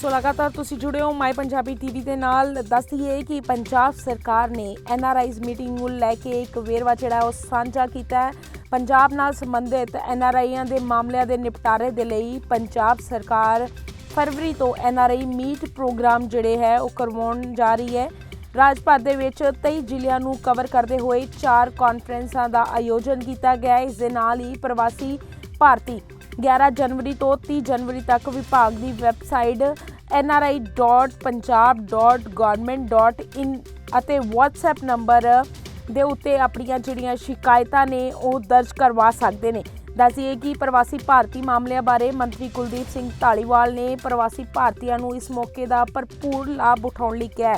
ਸੋ ਲਗਾਤਾਰ ਤੁਸੀਂ ਜੁੜੇ ਹੋ ਮਾਈ ਪੰਜਾਬੀ ਟੀਵੀ ਦੇ ਨਾਲ। ਦੱਸ ਦਈਏ ਕਿ ਪੰਜਾਬ ਸਰਕਾਰ ਨੇ ਐੱਨ ਆਰ ਆਈਜ਼ ਮੀਟਿੰਗ ਨੂੰ ਲੈ ਕੇ ਇੱਕ ਵੇਰਵਾ ਜਿਹੜਾ ਉਹ ਸਾਂਝਾ ਕੀਤਾ ਹੈ। ਪੰਜਾਬ ਨਾਲ ਸੰਬੰਧਿਤ ਐੱਨ ਆਰ ਆਈਆਂ ਦੇ ਮਾਮਲਿਆਂ ਦੇ ਨਿਪਟਾਰੇ ਦੇ ਲਈ ਪੰਜਾਬ ਸਰਕਾਰ ਫਰਵਰੀ ਤੋਂ N R I meet program ਜਿਹੜੇ ਹੈ ਉਹ ਕਰਵਾਉਣ ਜਾ ਰਹੀ ਹੈ। ਰਾਜ ਭਰ ਦੇ ਵਿੱਚ 23 ਜ਼ਿਲ੍ਹਿਆਂ ਨੂੰ ਕਵਰ ਕਰਦੇ ਹੋਏ ਚਾਰ ਕਾਨਫਰੰਸਾਂ ਦਾ ਆਯੋਜਨ ਕੀਤਾ ਗਿਆ ਇਸ ਦੇ ਨਾਲ ਹੀ ਪ੍ਰਵਾਸੀ ਭਾਰਤੀ। 11 ਜਨਵਰੀ ਤੋਂ 30 ਜਨਵਰੀ ਤੱਕ ਵਿਭਾਗ ਦੀ ਵੈਬਸਾਈਟ nri.punjab.government.in ਅਤੇ WhatsApp ਨੰਬਰ ਦੇ ਉੱਤੇ ਆਪਣੀਆਂ ਜਿਹੜੀਆਂ ਸ਼ਿਕਾਇਤਾਂ ਨੇ, ਉਹ ਦਰਜ ਕਰਵਾ ਸਕਦੇ ਨੇ। ਦੱਸੀਏ ਕਿ ਪ੍ਰਵਾਸੀ ਭਾਰਤੀ ਮਾਮਲਿਆਂ ਬਾਰੇ ਮੰਤਰੀ ਕੁਲਦੀਪ ਸਿੰਘ ਢਾਲੀਵਾਲ ਨੇ ਪ੍ਰਵਾਸੀ ਭਾਰਤੀਆਂ ਨੂੰ ਇਸ ਮੌਕੇ ਦਾ ਭਰਪੂਰ ਲਾਭ ਉਠਾਉਣ ਲਈ ਕਿਹਾ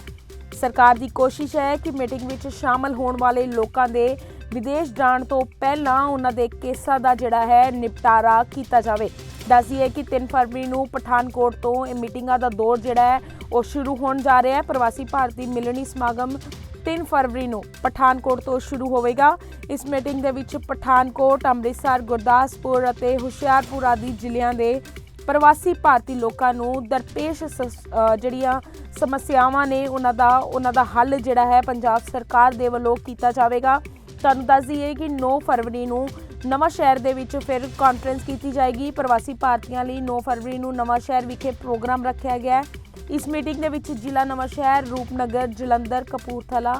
ਸਰਕਾਰ ਦੀ ਕੋਸ਼ਿਸ਼ ਹੈ ਕਿ ਮੀਟਿੰਗ ਵਿੱਚ ਸ਼ਾਮਲ ਹੋਣ ਵਾਲੇ ਲੋਕਾਂ ਦੇ ਵਿਦੇਸ਼ ਜਾਣ ਤੋਂ ਪਹਿਲਾਂ ਉਹਨਾਂ ਦੇ ਕੇਸਾਂ ਦਾ ਜਿਹੜਾ ਹੈ ਨਿਪਟਾਰਾ ਕੀਤਾ ਜਾਵੇ। ਦੱਸੀਏ ਕਿ 3 ਫਰਵਰੀ ਨੂੰ ਪਠਾਨਕੋਟ ਤੋਂ ਇਹ ਮੀਟਿੰਗਾਂ ਦਾ ਦੌਰ ਜਿਹੜਾ ਹੈ, ਉਹ ਸ਼ੁਰੂ ਹੋਣ ਜਾ ਰਿਹਾ ਹੈ। ਪ੍ਰਵਾਸੀ ਭਾਰਤੀ ਮਿਲਣੀ ਸਮਾਗਮ 3 ਫਰਵਰੀ ਨੂੰ ਪਠਾਨਕੋਟ ਤੋਂ ਸ਼ੁਰੂ ਹੋਵੇਗਾ। ਇਸ ਮੀਟਿੰਗ ਦੇ ਵਿੱਚ ਪਠਾਨਕੋਟ, ਅੰਮ੍ਰਿਤਸਰ, ਗੁਰਦਾਸਪੁਰ ਅਤੇ ਹੁਸ਼ਿਆਰਪੁਰ ਆਦਿ ਜ਼ਿਲ੍ਹਿਆਂ ਦੇ ਪ੍ਰਵਾਸੀ ਭਾਰਤੀ ਲੋਕਾਂ ਨੂੰ ਦਰਪੇਸ਼ ਸਸ- ਜਿਹੜੀਆਂ ਸਮੱਸਿਆਵਾਂ ਨੇ, ਉਹਨਾਂ ਦਾ ਉਹਨਾਂ ਦਾ ਹੱਲ ਜਿਹੜਾ ਹੈ ਪੰਜਾਬ ਸਰਕਾਰ ਦੇ ਵੱਲੋਂ ਕੀਤਾ ਜਾਵੇਗਾ। ਤੁਹਾਨੂੰ ਦੱਸ ਦਈਏ ਕਿ 9 ਫਰਵਰੀ ਨੂੰ ਨਵਾਂ ਸ਼ਹਿਰ ਦੇ ਵਿੱਚ ਫਿਰ ਕਾਨਫਰੰਸ ਕੀਤੀ ਜਾਏਗੀ। ਪ੍ਰਵਾਸੀ ਭਾਰਤੀਆਂ ਲਈ 9 ਫਰਵਰੀ ਨੂੰ ਨਵਾਂ ਸ਼ਹਿਰ ਵਿਖੇ ਪ੍ਰੋਗਰਾਮ ਰੱਖਿਆ ਗਿਆ ਇਸ ਮੀਟਿੰਗ ਦੇ ਵਿੱਚ ਜ਼ਿਲ੍ਹਾ ਨਵਾਂ ਸ਼ਹਿਰ, ਰੂਪਨਗਰ, ਜਲੰਧਰ, ਕਪੂਰਥਲਾ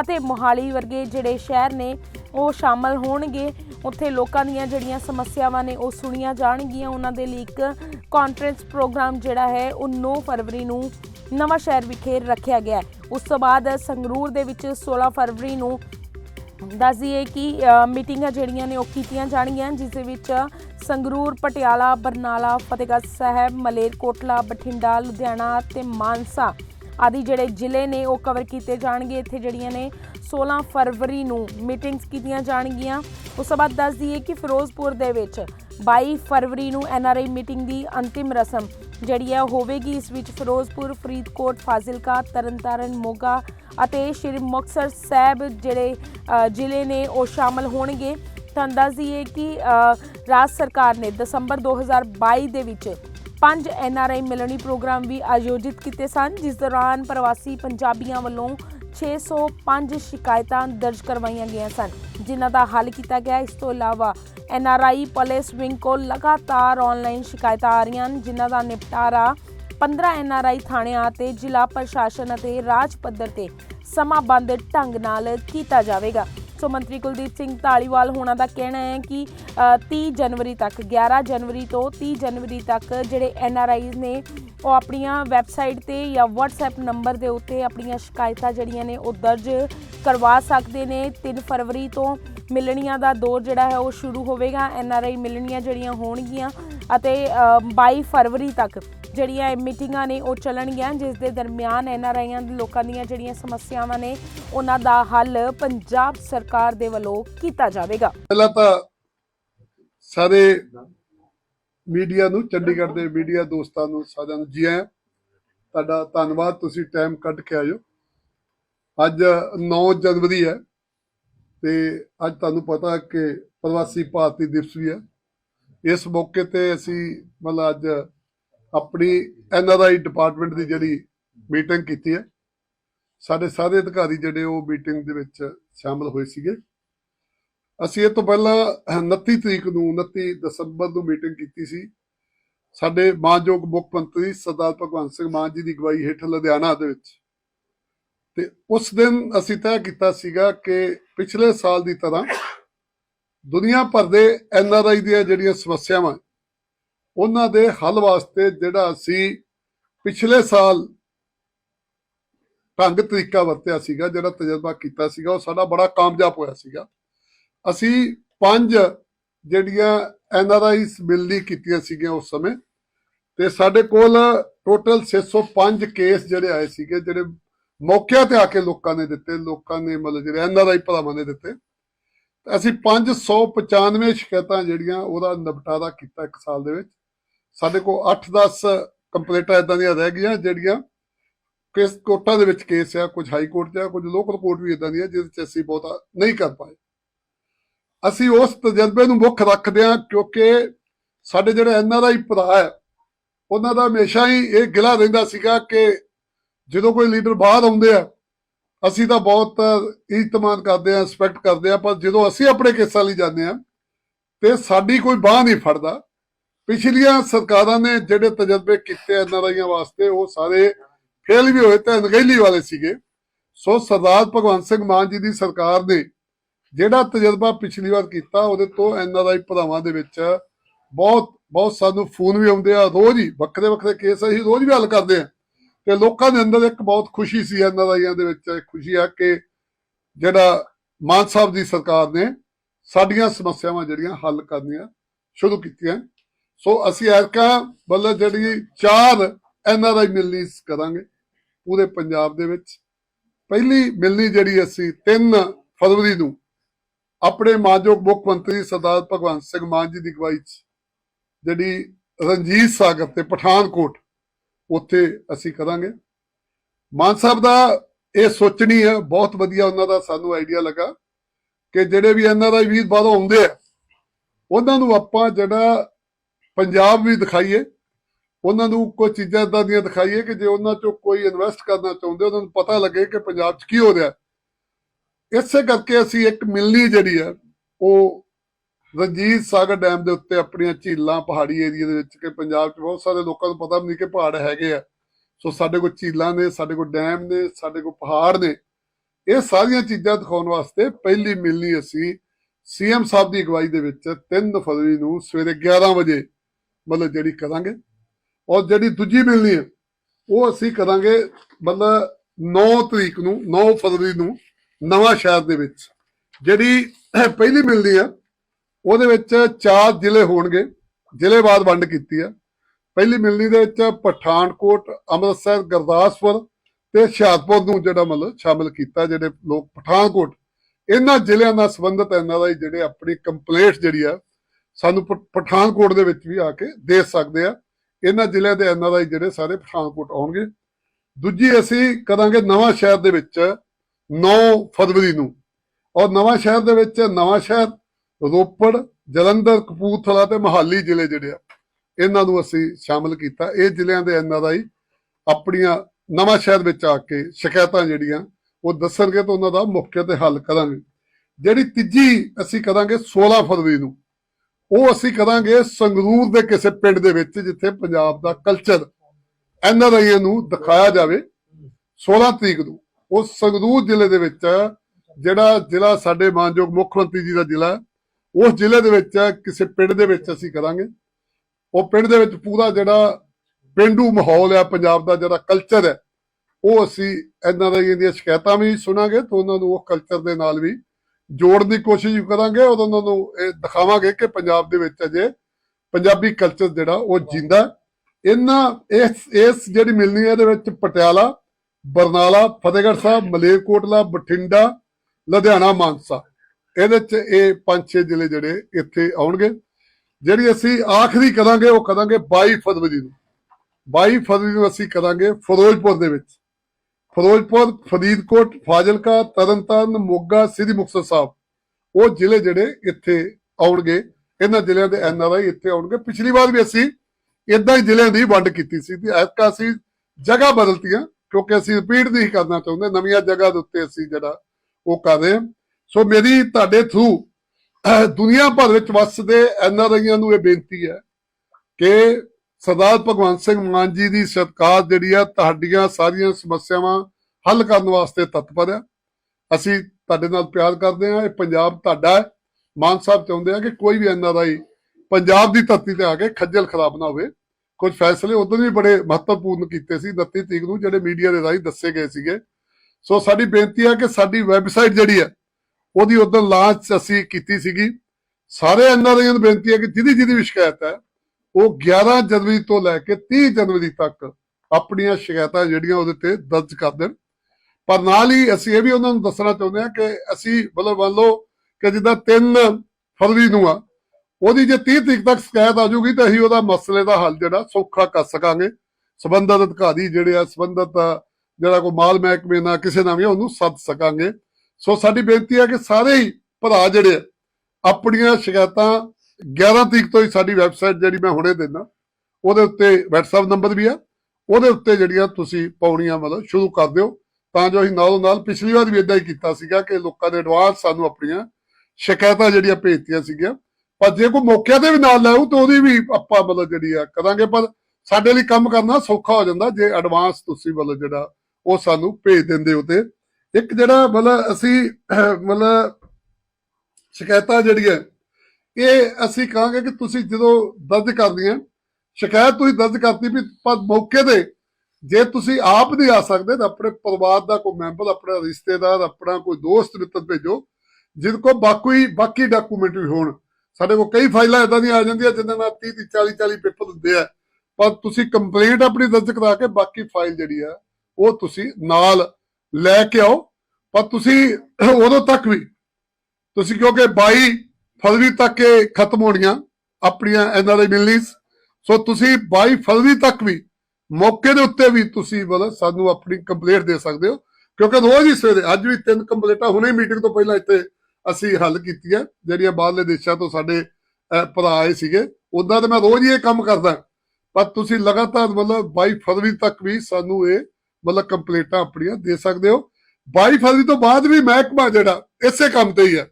ਅਤੇ ਮੋਹਾਲੀ ਵਰਗੇ ਜਿਹੜੇ ਸ਼ਹਿਰ ਨੇ, ਉਹ ਸ਼ਾਮਲ ਹੋਣਗੇ। ਉੱਥੇ ਲੋਕਾਂ ਦੀਆਂ ਜਿਹੜੀਆਂ ਸਮੱਸਿਆਵਾਂ ਨੇ, ਉਹ ਸੁਣੀਆਂ ਜਾਣਗੀਆਂ। ਉਹਨਾਂ ਦੇ ਲਈ ਇੱਕ ਕਾਨਫਰੰਸ ਪ੍ਰੋਗਰਾਮ ਜਿਹੜਾ ਹੈ, ਉਹ 9 ਫਰਵਰੀ ਨੂੰ ਨਵਾਂ ਸ਼ਹਿਰ ਵਿਖੇ ਰੱਖਿਆ ਗਿਆ ਉਸ ਤੋਂ ਬਾਅਦ ਸੰਗਰੂਰ ਦੇ ਵਿੱਚ 16 ਫਰਵਰੀ ਨੂੰ ਦੱਸ ਦਈਏ ਕਿ ਮੀਟਿੰਗਾਂ ਜਿਹੜੀਆਂ ਨੇ ਉਹ ਕੀਤੀਆਂ ਜਾਣਗੀਆਂ, ਜਿਸ ਦੇ ਵਿੱਚ ਸੰਗਰੂਰ, ਪਟਿਆਲਾ, ਬਰਨਾਲਾ, ਫਤਿਹਗੜ੍ਹ ਸਾਹਿਬ, ਮਲੇਰਕੋਟਲਾ, ਬਠਿੰਡਾ, ਲੁਧਿਆਣਾ ਤੇ ਮਾਨਸਾ ਆਦਿ ਜਿਹੜੇ ਜ਼ਿਲ੍ਹੇ ਨੇ ਉਹ ਕਵਰ ਕੀਤੇ ਜਾਣਗੇ। ਇੱਥੇ ਜਿਹੜੀਆਂ ਨੇ 16 ਫਰਵਰੀ ਨੂੰ ਮੀਟਿੰਗਸ ਕੀਤੀਆਂ ਜਾਣਗੀਆਂ। ਉਸ ਤੋਂ ਬਾਅਦ ਦੱਸ ਦਈਏ ਕਿ ਫਿਰੋਜ਼ਪੁਰ ਦੇ ਵਿੱਚ 22 ਫਰਵਰੀ ਨੂੰ ਐਨਆਰਆਈ ਮੀਟਿੰਗ ਦੀ ਅੰਤਿਮ ਰਸਮ ਜਿਹੜੀ ਹੈ ਉਹ ਹੋਵੇਗੀ। ਇਸ ਵਿੱਚ ਫਿਰੋਜ਼ਪੁਰ, ਫਰੀਦਕੋਟ, ਫਾਜ਼ਿਲਕਾ, ਤਰਨਤਾਰਨ, ਮੋਗਾ ਅਤੇ ਸ਼੍ਰੀ ਮੁਕਤਸਰ ਸਾਹਿਬ ਜਿਹੜੇ ਜ਼ਿਲ੍ਹੇ ਨੇ ਉਹ ਸ਼ਾਮਲ ਹੋਣਗੇ। ਤੁਹਾਨੂੰ ਦੱਸ ਦਈਏ ਕਿ ਰਾਜ ਸਰਕਾਰ ਨੇ ਦਸੰਬਰ 2022 ਦੇ ਵਿੱਚ ਪੰਜ ਐਨਆਰਆਈ ਮਿਲਣੀ ਪ੍ਰੋਗਰਾਮ ਵੀ ਆਯੋਜਿਤ ਕੀਤੇ ਸਨ, ਜਿਸ ਦੌਰਾਨ ਪ੍ਰਵਾਸੀ ਪੰਜਾਬੀਆਂ ਵੱਲੋਂ 605 ਸ਼ਿਕਾਇਤਾਂ ਦਰਜ ਕਰਵਾਈਆਂ ਗਈਆਂ ਸਨ, ਜਿਨ੍ਹਾਂ ਦਾ ਹੱਲ ਕੀਤਾ ਗਿਆ। ਇਸ ਤੋਂ ਇਲਾਵਾ N R I police wing ਕੋਲ ਲਗਾਤਾਰ ਆਨਲਾਈਨ ਸ਼ਿਕਾਇਤਾਂ ਆ ਰਹੀਆਂ ਹਨ ਜਿਨ੍ਹਾਂ ਦਾ ਨਿਪਟਾਰਾ 15 ਆਈ ਥਾਣਿਆਂ ਤੇ ਜ਼ਿਲ੍ਹਾ ਪ੍ਰਸ਼ਾਸਨ ਅਤੇ ਰਾਜ ਪੱਧਰ ਤੇ ਸਮਾਬੰਧ ਢੰਗ ਨਾਲ ਕੀਤਾ ਜਾਵੇਗਾ। ਸੋ ਮੰਤਰੀ ਕੁਲਦੀਪ ਸਿੰਘ ਢਾਲੀਵਾਲ ਹੋਣਾ ਦਾ ਕਹਿਣਾ ਹੈ ਕਿ ਅ, 30 ਜਨਵਰੀ ਤੱਕ 11 ਜਨਵਰੀ ਤੋਂ 30 ਜਨਵਰੀ ਤੱਕ ਜਿਹੜੇ ਐਨਆਰਆਈਜ਼ ਨੇ ਉਹ ਆਪਣੀਆਂ ਵੈਬਸਾਈਟ ਤੇ ਜਾਂ WhatsApp ਨੰਬਰ ਦੇ ਉੱਤੇ ਆਪਣੀਆਂ ਸ਼ਿਕਾਇਤਾਂ ਜਿਹੜੀਆਂ ਨੇ ਉਹ ਦਰਜ ਕਰਵਾ ਸਕਦੇ ਨੇ। 3 ਫਰਵਰੀ ਤੋਂ ਮਿਲਣੀਆਂ ਦਾ ਦੌਰ ਜਿਹੜਾ ਹੈ ਉਹ ਸ਼ੁਰੂ ਹੋਵੇਗਾ। ਐਨਆਰਆਈ ਮਿਲਣੀਆਂ ਜਿਹੜੀਆਂ ਹੋਣਗੀਆਂ ਅਤੇ 22 ਫਰਵਰੀ ਤੱਕ ਜਿਹੜੀਆਂ ਇਹ ਮੀਟਿੰਗਾਂ ਨੇ ਉਹ ਚੱਲਣਗੀਆਂ, ਜਿਸ ਦੇ ਦਰਮਿਆਨ ਐਨਆਰਆਈਆਂ ਦੇ ਲੋਕਾਂ ਦੀਆਂ ਜਿਹੜੀਆਂ ਸਮੱਸਿਆਵਾਂ ਨੇ, ਉਹਨਾਂ ਦਾ ਹੱਲ ਪੰਜਾਬ ਸਰਕਾਰ ਦੇ ਵੱਲੋਂ ਕੀਤਾ ਜਾਵੇਗਾ। ਪਹਿਲਾਂ ਤਾਂ ਸਾਰੇ ਮੀਡੀਆ ਨੂੰ, ਚੰਡੀਗੜ੍ਹ ਦੇ ਮੀਡੀਆ ਦੋਸਤਾਂ ਨੂੰ, ਸਾਰਿਆਂ ਨੂੰ ਜੀ ਆਇਆਂ ਤੁਹਾਡਾ ਧੰਨਵਾਦ। ਤੁਸੀਂ ਟਾਈਮ ਕੱਢ ਕੇ ਆਇਓ। ਅੱਜ 9 ਜਨਵਰੀ ਹੈ। ਤੇ ਅੱਜ ਤੁਹਾਨੂੰ ਪਤਾ ਕਿ ਪ੍ਰਵਾਸੀ ਭਾਰਤੀ ਦਿਵਸ ਵੀ ਹੈ। ਇਸ ਮੌਕੇ ਤੇ ਅਸੀਂ ਮਤਲਬ ਅੱਜ ਆਪਣੀ ਐਨਆਰਆਈ ਡਿਪਾਰਟਮੈਂਟ ਦੀ ਜਿਹੜੀ ਮੀਟਿੰਗ ਕੀਤੀ ਹੈ। ਸਾਡੇ ਸਾਰੇ ਅਧਿਕਾਰੀ ਜਿਹੜੇ ਉਹ ਮੀਟਿੰਗ ਦੇ ਵਿੱਚ ਸ਼ਾਮਲ ਹੋਏ ਸੀਗੇ। ਅਸੀਂ ਇਹ ਤੋਂ ਪਹਿਲਾਂ 29 ਤਰੀਕ ਨੂੰ 29 ਦਸੰਬਰ ਨੂੰ ਮੀਟਿੰਗ ਕੀਤੀ ਸੀ। ਸਾਡੇ ਮਾਨਯੋਗ ਮੁੱਖ ਮੰਤਰੀ ਸਰਦਾਰ ਭਗਵੰਤ ਸਿੰਘ ਮਾਨ ਜੀ ਦੀ ਅਗਵਾਈ ਹੇਠ ਲੁਧਿਆਣਾ ਦੇ ਵਿੱਚ। ਤੇ ਉਸ ਦਿਨ ਅਸੀਂ ਤੈਅ ਕੀਤਾ ਸੀਗਾ ਕਿ ਪਿਛਲੇ ਸਾਲ ਦੀ ਤਰ੍ਹਾਂ ਦੁਨੀਆ ਭਰ ਦੇ ਐਨ ਆਰ ਆਈ ਦੀਆਂ ਜਿਹੜੀਆਂ ਸਮੱਸਿਆਵਾਂ, ਉਹਨਾਂ ਦੇ ਹੱਲ ਵਾਸਤੇ ਜਿਹੜਾ ਅਸੀਂ ਪਿਛਲੇ ਸਾਲ ਢੰਗ ਤਰੀਕਾ ਵਰਤਿਆ ਸੀਗਾ, ਜਿਹੜਾ ਤਜਰਬਾ ਕੀਤਾ ਸੀਗਾ, ਉਹ ਸਾਡਾ ਬੜਾ ਕਾਮਯਾਬ ਹੋਇਆ ਸੀਗਾ। ਅਸੀਂ ਪੰਜ ਜਿਹੜੀਆਂ ਐਨ ਆਰ ਐਨਆਰਆਈਸ ਮਿਲਣੀ ਕੀਤੀਆਂ ਸੀਗੀਆਂ ਉਸ ਸਮੇਂ ਤੇ ਸਾਡੇ ਕੋਲ ਟੋਟਲ 605 ਕੇਸ ਜਿਹੜੇ ਆਏ ਸੀਗੇ, ਜਿਹੜੇ ਮੌਕਿਆਂ ਤੇ ਆ ਕੇ ਲੋਕਾਂ ਨੇ ਦਿੱਤੇ, ਲੋਕਾਂ ਨੇ ਮਤਲਬ ਜਿਹੜੇ ਐਨਆਰਆਈ ਭਰਾਵਾਂ ਨੇ ਦਿੱਤੇ। ਅਸੀਂ 595 ਸ਼ਿਕਾਇਤਾਂ ਜਿਹੜੀਆਂ ਉਹਦਾ ਨਿਪਟਾਰਾ ਕੀਤਾ ਇੱਕ ਸਾਲ ਦੇ ਵਿੱਚ। ਸਾਡੇ ਕੋਲ 8-10 ਕੰਪਲੇਂਟਾਂ ਇਦਾਂ ਦੀਆਂ ਰਹਿ ਗਈਆਂ, ਜਿਹੜੀਆਂ ਕਿਸ ਕੋਰਟਾਂ ਦੇ ਵਿੱਚ ਕੇਸ ਆ, ਕੁਝ ਹਾਈ ਕੋਰਟ 'ਚ ਆ, ਕੁਝ ਲੋਕਲ ਕੋਰਟ ਵੀ ਇਦਾਂ ਦੀਆਂ, ਜਿਹਦੇ 'ਚ ਅਸੀਂ ਬਹੁਤਾ ਨਹੀਂ ਕਰ ਪਾਏ। ਅਸੀਂ ਉਸ ਤਜਰਬੇ ਨੂੰ ਮੁੱਖ ਰੱਖਦੇ ਹਾਂ, ਕਿਉਂਕਿ ਸਾਡੇ ਜਿਹੜੇ ਐਨਆਰਆਈ ਭਰਾ ਹੈ, ਉਹਨਾਂ ਦਾ ਹਮੇਸ਼ਾ ਹੀ ਇਹ ਗਿਲਾ ਰਹਿੰਦਾ ਸੀਗਾ ਕਿ ਜਦੋਂ ਕੋਈ ਲੀਡਰ ਬਾਹਰ ਆਉਂਦੇ ਆ, ਅਸੀਂ ਤਾਂ ਬਹੁਤ ਇਤਮਾਨ ਕਰਦੇ ਆ ਰਿਸਪੈਕਟ ਕਰਦੇ ਆ, ਪਰ ਜਦੋਂ ਅਸੀਂ ਆਪਣੇ ਕੇਸਾਂ ਲਈ ਜਾਂਦੇ ਆ, ਤੇ ਸਾਡੀ ਕੋਈ ਬਾਹ ਨਹੀਂ ਫੜਦਾ। ਪਿਛਲੀਆਂ ਸਰਕਾਰਾਂ ਨੇ ਜਿਹੜੇ ਤਜਰਬੇ ਕੀਤੇ ਐਨਆਰਆਈਆਂ ਵਾਸਤੇ, ਉਹ ਸਾਰੇ ਫੇਲ ਵੀ ਹੋਏ ਤੇ ਅਣਗਹਿਲੀ ਵਾਲੇ ਸੀਗੇ। ਸੋ ਸਰਦਾਰ ਭਗਵੰਤ ਸਿੰਘ ਮਾਨ ਜੀ ਦੀ ਸਰਕਾਰ ਨੇ ਜਿਹੜਾ ਤਜਰਬਾ ਪਿਛਲੀ ਵਾਰ ਕੀਤਾ, ਉਹਦੇ ਤੋਂ ਐਨਆਰਆਈ ਭਰਾਵਾਂ ਦੇ ਵਿੱਚ ਬਹੁਤ ਬਹੁਤ ਸਾਨੂੰ ਫੋਨ ਵੀ ਆਉਂਦੇ ਆ। ਰੋਜ਼ ਹੀ ਵੱਖਰੇ ਵੱਖਰੇ ਕੇਸ ਅਸੀਂ ਰੋਜ਼ ਵੀ ਹੱਲ ਕਰਦੇ ਆ। ਤੇ ਲੋਕਾਂ ਦੇ ਅੰਦਰ ਇੱਕ ਬਹੁਤ ਖੁਸ਼ੀ ਸੀ ਐਨਆਰਆਈਆਂ ਦੇ ਵਿੱਚ ਖੁਸ਼ੀ ਆ ਕਿ ਜਿਹੜਾ ਮਾਨ ਸਾਹਿਬ ਦੀ ਸਰਕਾਰ ਨੇ ਸਾਡੀਆਂ ਸਮੱਸਿਆਵਾਂ ਜਿਹੜੀਆਂ ਹੱਲ ਕਰਨੀਆਂ ਸ਼ੁਰੂ ਕੀਤੀਆਂ। ਸੋ ਅਸੀਂ ਐਰਕਾ ਮਤਲਬ ਜਿਹੜੀ ਚਾਰ ਐਨਆਰਆਈ ਮਿਲਣੀ ਕਰਾਂਗੇ ਪੂਰੇ ਪੰਜਾਬ ਦੇ ਵਿੱਚ। ਪਹਿਲੀ ਮਿਲਣੀ ਜਿਹੜੀ ਅਸੀਂ 3 ਫਰਵਰੀ ਨੂੰ ਆਪਣੇ ਮਾਨਯੋਗ ਮੁੱਖ ਮੰਤਰੀ ਸਰਦਾਰ ਭਗਵੰਤ ਸਿੰਘ ਮਾਨ ਜੀ ਦੀ ਅਗਵਾਈ 'ਚ, ਜਿਹੜੀ ਰਣਜੀਤ ਸਾਗਰ ਤੇ ਪਠਾਨਕੋਟ ਉੱਥੇ ਅਸੀਂ ਕਰਾਂਗੇ। ਮਾਨ ਸਾਹਿਬ ਦਾ ਇਹ ਸੋਚਣੀ ਹੈ, ਬਹੁਤ ਵਧੀਆ ਉਹਨਾਂ ਦਾ ਸਾਨੂੰ ਆਈਡੀਆ ਲੱਗਾ ਕਿ ਜਿਹੜੇ ਵੀ ਐਨਆਰਆਈ ਵੀਰ ਬਾਹਰੋਂ ਆਉਂਦੇ ਆ, ਉਹਨਾਂ ਨੂੰ ਆਪਾਂ ਜਿਹੜਾ ਪੰਜਾਬ ਵੀ ਦਿਖਾਈਏ, ਉਹਨਾਂ ਨੂੰ ਕੋਈ ਚੀਜ਼ਾਂ ਇਦਾਂ ਦੀਆਂ ਦਿਖਾਈਏ ਕਿ ਜੇ ਉਹਨਾਂ ਚੋਂ ਕੋਈ ਇਨਵੈਸਟ ਕਰਨਾ ਚਾਹੁੰਦੇ ਉਹਨਾਂ ਨੂੰ ਪਤਾ ਲੱਗੇ ਕਿ ਪੰਜਾਬ 'ਚ ਕੀ ਹੋ ਰਿਹਾ। ਇਸੇ ਕਰਕੇ ਅਸੀਂ ਇੱਕ ਮਿਲਣੀ ਜਿਹੜੀ ਆ ਉਹ ਰਣਜੀਤ ਸਾਗਰ ਡੈਮ ਦੇ ਉੱਤੇ ਆਪਣੀਆਂ ਝੀਲਾਂ ਪਹਾੜੀ ਏਰੀਆ ਦੇ ਵਿੱਚ ਕਿ ਪੰਜਾਬ 'ਚ ਬਹੁਤ ਸਾਰੇ ਲੋਕਾਂ ਨੂੰ ਪਤਾ ਵੀ ਨਹੀਂ ਕਿ ਪਹਾੜ ਹੈਗੇ ਆ। ਸੋ ਸਾਡੇ ਕੋਲ ਝੀਲਾਂ ਨੇ, ਸਾਡੇ ਕੋਲ ਡੈਮ ਨੇ, ਸਾਡੇ ਕੋਲ ਪਹਾੜ ਨੇ। ਇਹ ਸਾਰੀਆਂ ਚੀਜ਼ਾਂ ਦਿਖਾਉਣ ਵਾਸਤੇ ਪਹਿਲੀ ਮਿਲਣੀ ਅਸੀਂ ਸੀਐਮ ਸਾਹਿਬ ਦੀ ਅਗਵਾਈ ਦੇ ਵਿੱਚ 3 ਫਰਵਰੀ ਨੂੰ ਸਵੇਰੇ 11 ਵਜੇ ਮਤਲਬ ਜਿਹੜੀ ਕਰਾਂਗੇ ਔਰ ਜਿਹੜੀ ਦੂਜੀ ਮਿਲਣੀ ਹੈ, ਉਹ ਅਸੀਂ ਕਰਾਂਗੇ ਮਤਲਬ 9 ਤਰੀਕ ਨੂੰ 9 ਫਰਵਰੀ ਨੂੰ ਨਵਾਂ ਸ਼ਹਿਰ ਦੇ ਵਿੱਚ। ਜਿਹੜੀ ਪਹਿਲੀ ਮਿਲਣੀ ਆ ਉਹਦੇ ਵਿੱਚ ਚਾਰ ਜ਼ਿਲ੍ਹੇ ਹੋਣਗੇ। ਜ਼ਿਲ੍ਹੇਵਾਰ ਵੰਡ ਕੀਤੀ ਆ। ਪਹਿਲੀ ਮਿਲਣੀ ਦੇ ਵਿੱਚ ਪਠਾਨਕੋਟ, ਅੰਮ੍ਰਿਤਸਰ, ਗੁਰਦਾਸਪੁਰ ਤੇ ਹੁਸ਼ਿਆਰਪੁਰ ਨੂੰ ਜਿਹੜਾ ਮਤਲਬ ਸ਼ਾਮਿਲ ਕੀਤਾ, ਜਿਹੜੇ ਲੋਕ ਪਠਾਨਕੋਟ। ਇਹਨਾਂ ਜ਼ਿਲ੍ਹਿਆਂ ਨਾਲ ਸੰਬੰਧਿਤ ਇਹਨਾਂ ਦਾ ਜਿਹੜੇ ਆਪਣੀ ਕੰਪਲੇਂਟ ਜਿਹੜੀ ਆ, ਸਾਨੂੰ ਪਠਾਨਕੋਟ ਦੇ ਵਿੱਚ ਵੀ ਆ ਕੇ ਦੇ ਸਕਦੇ ਆ। ਇਹਨਾਂ ਜ਼ਿਲ੍ਹਿਆਂ ਦੇ ਐਨਆਰਆਈ ਜਿਹੜੇ ਸਾਰੇ ਪਠਾਨਕੋਟ ਆਉਣਗੇ। ਦੂਜੀ ਅਸੀਂ ਕਰਾਂਗੇ ਨਵਾਂ ਸ਼ਹਿਰ ਦੇ ਵਿੱਚ 9 ਫਰਵਰੀ ਨੂੰ। ਔਰ ਨਵਾਂ ਸ਼ਹਿਰ ਦੇ ਵਿੱਚ ਨਵਾਂ ਸ਼ਹਿਰ ਰੋਪੜ, ਜਲੰਧਰ, ਕਪੂਰਥਲਾ ਤੇ ਮੋਹਾਲੀ ਜ਼ਿਲ੍ਹੇ ਜਿਹੜੇ ਆ, ਇਹਨਾਂ ਨੂੰ ਅਸੀਂ ਸ਼ਾਮਲ ਕੀਤਾ। ਇਹ ਜ਼ਿਲ੍ਹਿਆਂ ਦੇ ਐਨਆਰਆਈ ਆਪਣੀਆਂ ਨਵਾਂ ਸ਼ਹਿਰ ਵਿੱਚ ਆ ਕੇ ਸ਼ਿਕਾਇਤਾਂ ਜਿਹੜੀਆਂ, ਉਹ ਦੱਸਣਗੇ ਤਾਂ ਉਹਨਾਂ ਦਾ ਮੌਕੇ ਤੇ ਹੱਲ ਕਰਾਂਗੇ। ਜਿਹੜੀ ਤੀਜੀ ਅਸੀਂ ਕਰਾਂਗੇ 16 ਫਰਵਰੀ ਨੂੰ, ਉਹ ਅਸੀਂ ਕਰਾਂਗੇ ਸੰਗਰੂਰ ਦੇ ਕਿਸੇ ਪਿੰਡ ਦੇ ਵਿੱਚ ਜਿੱਥੇ ਪੰਜਾਬ ਦਾ ਕਲਚਰ ਐਨਆਰਆਈ ਨੂੰ ਦਿਖਾਇਆ ਜਾਵੇ 16 ਤਰੀਕ ਨੂੰ। ਉਹ ਸੰਗਰੂਰ ਜ਼ਿਲ੍ਹੇ ਦੇ ਵਿੱਚ ਜਿਹੜਾ ਜ਼ਿਲ੍ਹਾ ਸਾਡੇ ਮਾਨਯੋਗ ਮੁੱਖ ਮੰਤਰੀ ਜੀ ਦਾ ਜ਼ਿਲ੍ਹਾ ਉਸ ਜ਼ਿਲ੍ਹੇ ਦੇ ਵਿੱਚ, ਕਿਸੇ ਪਿੰਡ ਦੇ ਵਿੱਚ ਅਸੀਂ ਕਰਾਂਗੇ। ਉਹ ਪਿੰਡ ਦੇ ਵਿੱਚ ਪੂਰਾ ਜਿਹੜਾ ਪਿੰਡੂ ਮਾਹੌਲ ਹੈ ਪੰਜਾਬ ਦਾ ਜਿਹੜਾ ਕਲਚਰ ਹੈ ਉਹ ਅਸੀਂ ਐਨਆਰਆਈ ਦੀਆਂ ਸ਼ਿਕਾਇਤਾਂ ਵੀ ਸੁਣਾਂਗੇ ਤੇ ਉਹਨਾਂ ਨੂੰ ਉਹ ਕਲਚਰ ਦੇ ਨਾਲ ਵੀ ਜੋੜਨ ਦੀ ਕੋਸ਼ਿਸ਼ ਕਰਾਂਗੇ ਔਰ ਉਹਨਾਂ ਨੂੰ ਇਹ ਦਿਖਾਵਾਂਗੇ ਕਿ ਪੰਜਾਬ ਦੇ ਵਿੱਚ ਅਜੇ ਪੰਜਾਬੀ ਕਲਚਰ ਜਿਹੜਾ ਉਹ ਜਿੰਦਾ ਇਹਨਾਂ, ਇਸ ਇਸ ਜਿਹੜੀ ਮਿਲਣੀ ਹੈ, ਇਹਦੇ ਵਿੱਚ ਪਟਿਆਲਾ, ਬਰਨਾਲਾ, ਫਤਿਹਗੜ੍ਹ ਸਾਹਿਬ, ਮਲੇਰਕੋਟਲਾ, ਬਠਿੰਡਾ, ਲੁਧਿਆਣਾ, ਮਾਨਸਾ। ਇਹਦੇ ਚ ਇਹ ਪੰਜ ਛੇ ਜ਼ਿਲ੍ਹੇ ਜਿਹੜੇ ਇੱਥੇ ਆਉਣਗੇ। ਜਿਹੜੀ ਅਸੀਂ ਆਖਰੀ ਕਰਾਂਗੇ, ਉਹ ਕਰਾਂਗੇ 22 ਫਰਵਰੀ ਨੂੰ। 22 ਫਰਵਰੀ ਨੂੰ ਅਸੀਂ ਕਰਾਂਗੇ ਫਿਰੋਜ਼ਪੁਰ ਦੇ ਵਿੱਚ। ਫਿਰੋਜ਼ਪੁਰ, ਫਰੀਦਕੋਟ, ਫਾਜ਼ਿਲਕਾ, ਤਰਨਤਾਰਨ, ਮੋਗਾ, ਸ੍ਰੀ ਮੁਕਤਸਰ ਸਾਹਿਬ। ਉਹ ਜ਼ਿਲ੍ਹੇ ਜਿਹੜੇ ਇੱਥੇ ਆਉਣਗੇ। ਇਹਨਾਂ ਜ਼ਿਲ੍ਹਿਆਂ ਦੇ ਐਨਆਰਆਈ ਇੱਥੇ ਆਉਣਗੇ। ਪਿਛਲੀ ਵਾਰ ਵੀ ਅਸੀਂ ਇਦਾਂ ਹੀ ਜ਼ਿਲ੍ਹਿਆਂ ਦੀ ਵੰਡ ਕੀਤੀ ਸੀ ਤੇ ਐਤਕਾ ਅਸੀਂ ਜਗ੍ਹਾ ਬਦਲਤੀਆਂ, ਕਿਉਂਕਿ ਅਸੀਂ ਰਿਪੀਟ ਨਹੀਂ ਕਰਨਾ ਚਾਹੁੰਦੇ। ਨਵੀਆਂ ਜਗ੍ਹਾ ਦੇ ਉੱਤੇ ਅਸੀਂ ਜਿਹੜਾ ਉਹ ਕਰ ਰਹੇ ਹਾਂ। ਸੋ ਮੇਰੀ ਤੁਹਾਡੇ ਥਰੂ ਦੁਨੀਆ ਭਰ ਵਿੱਚ ਵੱਸਦੇ ਐਨਆਰਆਈਆਂ ਨੂੰ ਇਹ ਬੇਨਤੀ ਹੈ ਕਿ ਸਰਦਾਰ ਭਗਵੰਤ ਸਿੰਘ ਮਾਨ ਜੀ ਦੀ ਸਰਕਾਰ ਜਿਹੜੀ ਆ, ਤੁਹਾਡੀਆਂ ਸਾਰੀਆਂ ਸਮੱਸਿਆਵਾਂ ਹੱਲ ਕਰਨ ਵਾਸਤੇ ਤਤਪਰ ਹੈ ਅਸੀਂ ਤੁਹਾਡੇ ਨਾਲ ਪਿਆਰ ਕਰਦੇ ਹਾਂ। ਇਹ ਪੰਜਾਬ ਤੁਹਾਡਾ ਹੈ। ਮਾਨ ਸਾਹਿਬ ਚਾਹੁੰਦੇ ਆ ਕਿ ਕੋਈ ਵੀ ਐਨਆਰਆਈ ਪੰਜਾਬ ਦੀ ਧਰਤੀ ਤੇ ਆ ਕੇ ਖੱਜਲ ਖਰਾਬ ਨਾ ਹੋਵੇ। ਕੁਝ ਫੈਸਲੇ ਉਦੋਂ ਵੀ ਬੜੇ ਮਹੱਤਵਪੂਰਨ ਕੀਤੇ ਸੀ 29 ਤਰੀਕ ਨੂੰ, ਜਿਹੜੇ ਮੀਡੀਆ ਦੇ ਰਾਹੀਂ ਦੱਸੇ ਗਏ ਸੀਗੇ। ਸੋ ਸਾਡੀ ਬੇਨਤੀ ਆ ਕਿ ਸਾਡੀ ਵੈਬਸਾਈਟ ਜਿਹੜੀ ਹੈ ਉਹਦੀ ਉਦੋਂ ਲਾਂਚ ਅਸੀਂ ਕੀਤੀ ਸੀਗੀ। ਸਾਰੇ ਐਨਆਰਆਈਆਂ ਨੂੰ ਬੇਨਤੀ ਹੈ ਕਿ ਜਿਹਦੀ ਜਿਹਦੀ ਵੀ ਸ਼ਿਕਾਇਤ ਹੈ, ਉਹ 11 ਜਨਵਰੀ ਤੋਂ ਲੈ ਕੇ 30 ਜਨਵਰੀ ਤੱਕ ਆਪਣੀਆਂ ਸ਼ਿਕਾਇਤਾਂ ਜਿਹੜੀਆਂ ਉਹਦੇ ਤੇ ਦਰਜ ਕਰ ਦੇਣ। ਪਰ ਨਾਲ ਹੀ ਅਸੀਂ ਇਹ ਵੀ ਉਹਨਾਂ ਨੂੰ ਦੱਸਣਾ ਚਾਹੁੰਦੇ ਹਾਂ ਕਿ ਅਸੀਂ ਮਤਲਬ ਮੰਨ ਲਓ ਕਿ ਜਿੱਦਾਂ 3 ਫਰਵਰੀ ਨੂੰ ਆ, ਉਹਦੀ ਜੇ 30 ਤਰੀਕ ਤੱਕ ਸ਼ਿਕਾਇਤ ਆ ਜਾਊਗੀ ਤਾਂ ਅਸੀਂ ਉਹਦਾ ਮਸਲੇ ਦਾ ਹੱਲ ਜਿਹੜਾ ਸੌਖਾ ਕਰ ਸਕਾਂਗੇ। ਸਬੰਧਤ ਅਧਿਕਾਰੀ ਜਿਹੜੇ ਆ, ਸਬੰਧਤ ਜਿਹੜਾ ਕੋਈ ਮਾਲ ਮਹਿਕਮੇ ਨਾਲ ਕਿਸੇ ਨਾਲ ਵੀ ਉਹਨੂੰ ਸੱਦ ਸਕਾਂਗੇ। ਸੋ ਸਾਡੀ ਬੇਨਤੀ ਹੈ ਕਿ ਸਾਰੇ ਹੀ ਭਰਾ ਜਿਹੜੇ ਆਪਣੀਆਂ ਸ਼ਿਕਾਇਤਾਂ 11 ਤਰੀਕ ਤੋਂ ਹੀ ਸਾਡੀ ਵੈਬਸਾਈਟ ਜਿਹੜੀ ਮੈਂ ਹੁਣੇ ਦਿੰਦਾ, ਉਹਦੇ ਉੱਤੇ WhatsApp ਨੰਬਰ ਵੀ ਆ, ਉਹਦੇ ਉੱਤੇ ਜਿਹੜੀਆਂ ਤੁਸੀਂ ਪਾਉਣੀਆਂ ਮਤਲਬ ਸ਼ੁਰੂ ਕਰ ਦਿਓ। ਤਾਂ ਜੋ ਅਸੀਂ ਨਾਲੋਂ ਨਾਲ ਪਿਛਲੀ ਵਾਰ ਵੀ ਇਦਾਂ ਹੀ ਕੀਤਾ ਸੀਗਾ ਕਿ ਲੋਕਾਂ ਦੇ ਐਡਵਾਂਸ ਸਾਨੂੰ ਆਪਣੀਆਂ ਸ਼ਿਕਾਇਤਾਂ ਜਿਹੜੀਆਂ ਭੇਜਤੀਆਂ ਸੀਗੀਆਂ। ਪਰ ਜੇ ਕੋਈ ਮੌਕੇ ਤੇ ਵੀ ਨਾਲ ਲਾਉ ਤਾਂ ਉਹਦੀ ਵੀ ਆਪਾਂ ਮਤਲਬ ਜਿਹੜੀ ਆ ਕਰਾਂਗੇ, ਪਰ ਸਾਡੇ ਲਈ ਕੰਮ ਕਰਨਾ ਸੌਖਾ ਹੋ ਜਾਂਦਾ ਜੇ ਐਡਵਾਂਸ ਤੁਸੀਂ ਮਤਲਬ ਜਿਹੜਾ ਉਹ ਸਾਨੂੰ ਭੇਜ ਦਿੰਦੇ ਹੋ ਤੇ ਇੱਕ ਜਿਹੜਾ ਮਤਲਬ ਅਸੀਂ, ਮਤਲਬ ਸ਼ਿਕਾਇਤਾਂ ਜਿਹੜੀਆਂ, ਇਹ ਅਸੀਂ ਕਹਾਂਗੇ ਕਿ ਤੁਸੀਂ ਜਦੋਂ ਦਰਜ ਕਰਦੀਆਂ ਸ਼ਿਕਾਇਤ ਤੁਸੀਂ ਦਰਜ ਕਰਤੀ ਵੀ ਪਰ ਮੌਕੇ ਤੇ ਜੇ ਤੁਸੀਂ ਆਪ ਨਹੀਂ ਆ ਸਕਦੇ ਤਾਂ ਆਪਣੇ ਪਰਿਵਾਰ ਦਾ ਕੋਈ ਮੈਂਬਰ, ਆਪਣਾ ਰਿਸ਼ਤੇਦਾਰ, ਆਪਣਾ ਕੋਈ ਦੋਸਤ, ਮਿੱਤਰ ਭੇਜੋ, ਜਿਹਦੇ ਕੋਲ ਬਾਕੀ ਬਾਕੀ ਡਾਕੂਮੈਂਟ ਵੀ ਹੋਣ। ਸਾਡੇ ਕੋਲ ਕਈ ਫਾਈਲਾਂ ਇਦਾਂ ਦੀਆਂ ਆ ਜਾਂਦੀਆਂ ਜਿਨ੍ਹਾਂ ਨਾਲ 30 30 40 40 ਪੇਪਰ ਹੁੰਦੇ ਆ। ਪਰ ਤੁਸੀਂ ਕੰਪਲੇਂਟ ਆਪਣੀ ਦਰਜ ਕਰਾ ਕੇ ਬਾਕੀ ਫਾਈਲ ਜਿਹੜੀ ਆ, ਉਹ ਤੁਸੀਂ ਨਾਲ ਲੈ ਕੇ ਆਓ, ਪਰ ਤੁਸੀਂ ਉਦੋਂ ਤੱਕ ਵੀ, ਤੁਸੀਂ ਕਿਉਂਕਿ 22 ਫਰਵਰੀ ਤੱਕ ਇਹ ਖਤਮ ਹੋਣੀਆਂ, ਆਪਣੀਆਂ ਇਹਨਾਂ ਦੇ ਮਿਲਣੀਸ ਸੋ ਤੁਸੀਂ 22 ਫਰਵਰੀ ਤੱਕ ਵੀ, ਮੌਕੇ ਦੇ ਉੱਤੇ ਵੀ ਤੁਸੀਂ ਮਤਲਬ ਸਾਨੂੰ ਆਪਣੀ ਕੰਪਲੇਂਟ ਦੇ ਸਕਦੇ ਹੋ, ਕਿਉਂਕਿ ਰੋਜ਼ ਹੀ ਸਵੇਰੇ, ਅੱਜ ਵੀ ਤਿੰਨ ਕੰਪਲੇਂਟਾਂ ਹੁਣੇ ਮੀਟਿੰਗ ਤੋਂ ਪਹਿਲਾਂ ਇੱਥੇ ਅਸੀਂ ਹੱਲ ਕੀਤੀਆਂ, ਜਿਹੜੀਆਂ ਬਾਹਰਲੇ ਦੇਸ਼ਾਂ ਤੋਂ ਸਾਡੇ ਭਰਾ ਆਏ ਸੀਗੇ ਉਦਾਂ ਤਾਂ ਮੈਂ ਰੋਜ਼ ਹੀ ਇਹ ਕੰਮ ਕਰਦਾ, ਪਰ ਤੁਸੀਂ ਲਗਾਤਾਰ ਮਤਲਬ 22 ਫਰਵਰੀ ਤੱਕ ਵੀ ਸਾਨੂੰ ਇਹ ਮਤਲਬ ਕੰਪਲੇਂਟਾਂ ਆਪਣੀਆਂ ਦੇ ਸਕਦੇ ਹੋ। 22 ਫਰਵਰੀ ਤੋਂ ਬਾਅਦ ਵੀ ਮਹਿਕਮਾ ਜਿਹੜਾ, ਇਸੇ ਕੰਮ ਤੇ ਹੀ ਹੈ।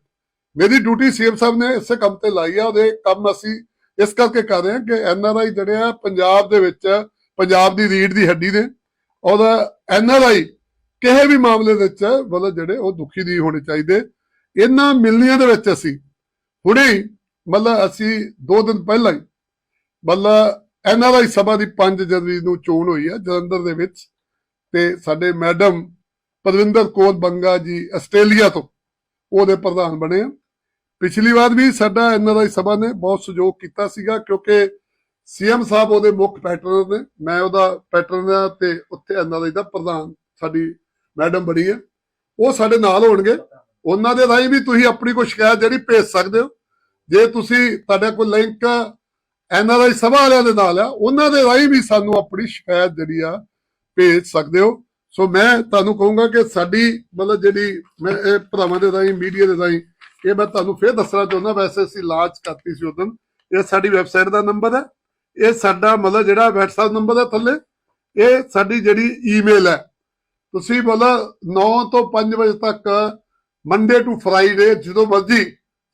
ਮੇਰੀ ਡਿਊਟੀ ਸੀਐਮ ਸਾਹਿਬ ਨੇ ਇਸੇ ਕੰਮ ਤੇ ਲਾਈ ਆ, ਉਹਦੇ ਕੰਮ ਅਸੀਂ ਇਸ ਕਰਕੇ ਕਰ ਰਹੇ ਹਾਂ ਕਿ ਐਨਆਰਆਈ ਜਿਹੜੇ ਆ, ਪੰਜਾਬ ਦੇ ਵਿੱਚ, ਪੰਜਾਬ ਦੀ ਰੀੜ ਦੀ ਹੱਡੀ ਨੇ, ਉਹਦਾ ਐਨਆਰਆਈ ਕਿਸੇ ਵੀ ਮਾਮਲੇ ਦੇ ਵਿੱਚ ਮਤਲਬ ਜਿਹੜੇ ਉਹ ਦੁਖੀ ਨਹੀਂ ਹੋਣੇ ਚਾਹੀਦੇ। ਇਹਨਾਂ ਮਿਲਨੀਆਂ ਦੇ ਵਿੱਚ ਅਸੀਂ ਹੁਣੇ ਮਤਲਬ ਅਸੀਂ ਦੋ ਦਿਨ ਪਹਿਲਾਂ ਹੀ ਮਤਲਬ ਐਨਆਰਆਈ ਸਭਾ ਦੀ 5 ਜਨਵਰੀ ਨੂੰ ਚੋਣ ਹੋਈ ਆ, ਜਲੰਧਰ ਦੇ ਵਿੱਚ। ਤੇ ਸਾਡੇ ਮੈਡਮ ਪਰਵਿੰਦਰ ਕੌਰ ਬੰਗਾ ਜੀ ਆਸਟ੍ਰੇਲੀਆ ਤੋਂ, ਉਹਦੇ ਪ੍ਰਧਾਨ ਬਣੇ ਆ। ਪਿਛਲੀ ਵਾਰ ਵੀ ਸਾਡਾ ਐਨਆਰਆਈ ਸਭਾ ਨੇ ਬਹੁਤ ਸਹਿਯੋਗ ਕੀਤਾ ਸੀਗਾ, ਕਿਉਂਕਿ ਸੀਐਮ ਸਾਹਿਬ ਉਹਦੇ ਮੁੱਖ ਪੈਟਰਨ ਨੇ, ਮੈਂ ਉਹਦਾ ਪੈਟਰਨ ਆ ਤੇ ਉੱਥੇ ਐਨਆਰਆਈ ਦਾ ਪ੍ਰਧਾਨ ਸਾਡੀ ਮੈਡਮ ਬਣੀ ਹੈ ਉਹ ਸਾਡੇ ਨਾਲ ਹੋਣਗੇ। ਉਹਨਾਂ ਦੇ ਰਾਹੀਂ ਵੀ ਤੁਸੀਂ ਆਪਣੀ ਕੋਈ ਸ਼ਿਕਾਇਤ ਜਿਹੜੀ ਭੇਜ ਸਕਦੇ ਹੋ। ਜੇ ਤੁਸੀਂ ਤੁਹਾਡਾ ਕੋਈ ਲਿੰਕ ਐਨਆਰਆਈ ਸਭਾ ਵਾਲਿਆਂ ਦੇ ਨਾਲ ਆ, ਉਹਨਾਂ ਦੇ ਰਾਹੀਂ ਵੀ ਸਾਨੂੰ ਆਪਣੀ ਸ਼ਿਕਾਇਤ ਜਿਹੜੀ ਆ ਭੇਜ ਸਕਦੇ ਹੋ। ਸੋ ਮੈਂ ਤੁਹਾਨੂੰ ਕਹੂੰਗਾ ਕਿ ਸਾਡੀ ਮਤਲਬ ਜਿਹੜੀ ਮੈਂ ਇਹ ਭਰਾਵਾਂ ਦੇ ਰਾਹੀਂ ਮੀਡੀਆ ਦੇ ਰਾਹੀਂ, ਇਹ ਮੈਂ ਤੁਹਾਨੂੰ ਫੇਰ ਦੱਸਣਾ ਚਾਹੁੰਦਾ। ਵੈਸੇ ਅਸੀਂ ਲਾਂਚ ਕਰਤੀ ਸੀ ਉਦੋਂ। ਇਹ ਸਾਡੀ ਵੈਬਸਾਈਟ ਦਾ ਨੰਬਰ ਹੈ। ਇਹ ਸਾਡਾ ਮਤਲਬ ਜਿਹੜਾ WhatsApp ਨੰਬਰ ਹੈ ਥੱਲੇ, ਇਹ ਸਾਡੀ ਜਿਹੜੀ ਈਮੇਲ ਹੈ। ਤੁਸੀਂ ਮਤਲਬ 9 ਤੋਂ 5 ਵਜੇ ਤੱਕ ਮੰਡੇ ਟੂ ਫਰਾਈਡੇ ਜਦੋਂ ਮਰਜ਼ੀ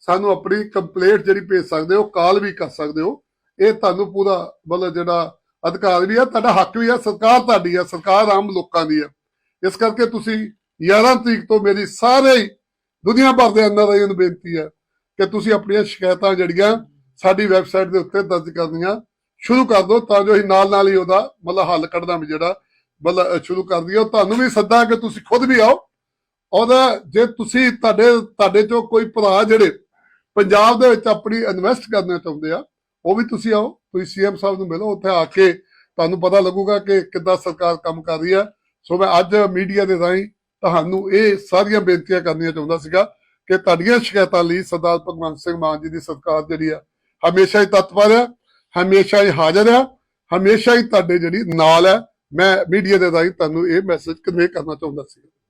ਸਾਨੂੰ ਆਪਣੀ ਕੰਪਲੇਂਟ ਜਿਹੜੀ ਭੇਜ ਸਕਦੇ ਹੋ ਕਾਲ ਵੀ ਕਰ ਸਕਦੇ ਹੋ। ਇਹ ਤੁਹਾਨੂੰ ਪੂਰਾ ਮਤਲਬ ਜਿਹੜਾ ਅਧਿਕਾਰ ਵੀ ਆ, ਤੁਹਾਡਾ ਹੱਕ ਵੀ ਆ, ਸਰਕਾਰ ਤੁਹਾਡੀ ਆ, ਸਰਕਾਰ ਆਮ ਲੋਕਾਂ ਦੀ ਆ। ਇਸ ਕਰਕੇ ਤੁਸੀਂ 11 ਤਰੀਕ ਤੋਂ ਮੇਰੀ ਸਾਰੇ ਦੁਨੀਆ ਭਰ ਦੇ ਅੰਦਰ ਨੂੰ ਬੇਨਤੀ ਆ ਕਿ ਤੁਸੀਂ ਆਪਣੀਆਂ ਸ਼ਿਕਾਇਤਾਂ ਜਿਹੜੀਆਂ ਸਾਡੀ ਵੈਬਸਾਈਟ ਦੇ ਉੱਤੇ ਦਰਜ ਕਰਨੀਆਂ ਸ਼ੁਰੂ ਕਰ ਦਿਓ, ਤਾਂ ਜੋ ਅਸੀਂ ਨਾਲ ਨਾਲ ਹੀ ਉਹਦਾ ਮਤਲਬ ਹੱਲ ਕੱਢਣਾ ਵੀ ਜਿਹੜਾ ਮਤਲਬ ਸ਼ੁਰੂ ਕਰ ਦਈਏ। ਤੁਹਾਨੂੰ ਵੀ ਸੱਦਾ ਕਿ ਤੁਸੀਂ ਖੁਦ ਵੀ ਆਓ। ਉਹਦਾ ਜੇ ਤੁਸੀਂ ਤੁਹਾਡੇ ਤੁਹਾਡੇ ਚੋਂ ਕੋਈ ਭਰਾ ਜਿਹੜੇ ਪੰਜਾਬ ਦੇ ਵਿੱਚ ਆਪਣੀ ਇਨਵੈਸਟ ਕਰਨਾ ਚਾਹੁੰਦੇ ਆ ਉਹ ਵੀ ਤੁਸੀਂ ਆਓ, ਤੁਸੀਂ ਸੀਐਮ ਸਾਹਿਬ ਨੂੰ ਮਿਲੋ, ਉੱਥੇ ਆ ਕੇ ਤੁਹਾਨੂੰ ਪਤਾ ਲੱਗੂਗਾ ਕਿ ਕਿੱਦਾਂ ਸਰਕਾਰ ਕੰਮ ਕਰ ਰਹੀ ਹੈ। ਸੋ ਮੈਂ ਅੱਜ ਮੀਡੀਆ ਦੇ ਰਾਹੀਂ ਤੁਹਾਨੂੰ ਇਹ ਸਾਰੀਆਂ ਬੇਨਤੀਆਂ ਕਰਨੀਆਂ ਚਾਹੁੰਦਾ ਸੀਗਾ ਕਿ ਤੁਹਾਡੀਆਂ ਸ਼ਿਕਾਇਤਾਂ ਲਈ ਸਰਦਾਰ ਭਗਵੰਤ ਸਿੰਘ ਮਾਨ ਜੀ ਦੀ ਸਰਕਾਰ ਜਿਹੜੀ ਆ, ਹਮੇਸ਼ਾ ਹੀ ਤਤਪਰ ਹੈ ਹਮੇਸ਼ਾ ਹੀ ਹਾਜ਼ਰ ਆ, ਹਮੇਸ਼ਾ ਹੀ ਤੁਹਾਡੇ ਜਿਹੜੀ ਨਾਲ ਹੈ ਮੈਂ ਮੀਡੀਆ ਦੇ ਰਾਹੀਂ ਤੁਹਾਨੂੰ ਇਹ ਮੈਸੇਜ ਕਨਵੇ ਕਰਨਾ ਚਾਹੁੰਦਾ ਸੀ